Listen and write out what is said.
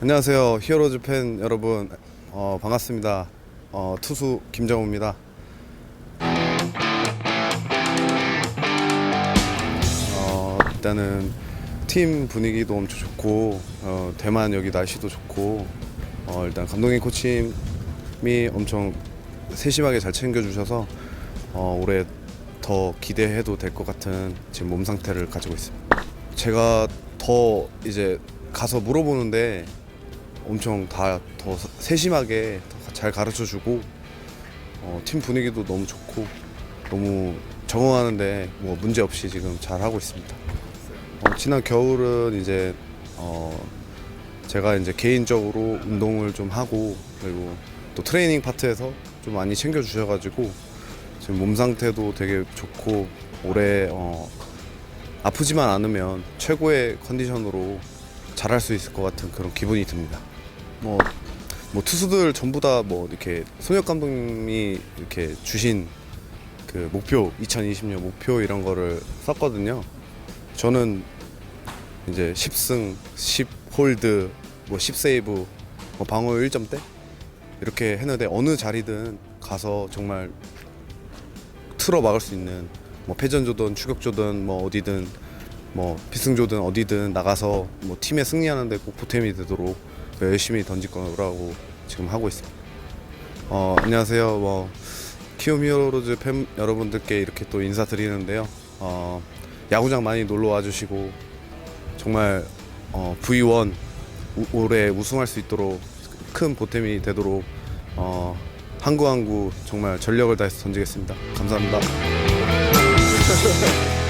안녕하세요. 히어로즈 팬 여러분. 어, 반갑습니다. 어, 투수 김정우입니다. 어, 일단은 팀 분위기도 엄청 좋고 어, 대만 여기 날씨도 좋고 어, 일단 감독님 코치님이 엄청 세심하게 잘 챙겨주셔서 어, 올해 더 기대해도 될 것 같은 지금 몸 상태를 가지고 있습니다. 제가 더 이제 가서 물어보는데 엄청 다 더 세심하게 더 잘 가르쳐 주고 어, 팀 분위기도 너무 좋고 너무 적응하는데 뭐 문제 없이 지금 잘 하고 있습니다. 어, 지난 겨울은 이제 어, 제가 이제 개인적으로 운동을 좀 하고 그리고 또 트레이닝 파트에서 좀 많이 챙겨 주셔가지고 지금 몸 상태도 되게 좋고 올해 어, 아프지만 않으면 최고의 컨디션으로 잘할 수 있을 것 같은 그런 기분이 듭니다. 뭐, 뭐 투수들 전부 다 뭐 이렇게 손혁 감독님이 이렇게 주신 그 목표 2020년 목표 이런 거를 썼거든요. 저는 이제 10승, 10홀드, 뭐 10세이브, 뭐 방어 1점대 이렇게 했는데 어느 자리든 가서 정말 틀어 막을 수 있는 뭐 패전조든 추격조든 뭐 어디든 뭐 피승조든 어디든 나가서 뭐 팀에 승리하는데 꼭 보탬이 되도록 열심히 던질 거라고 지금 하고 있습니다. 어 안녕하세요. 뭐 키움 히어로즈 팬 여러분들께 이렇게 또 인사드리는데요. 어 야구장 많이 놀러 와주시고 정말 어, V1 우- 올해 우승할 수 있도록 큰 보탬이 되도록 어, 한구 한구 정말 전력을 다해서 던지겠습니다. 감사합니다.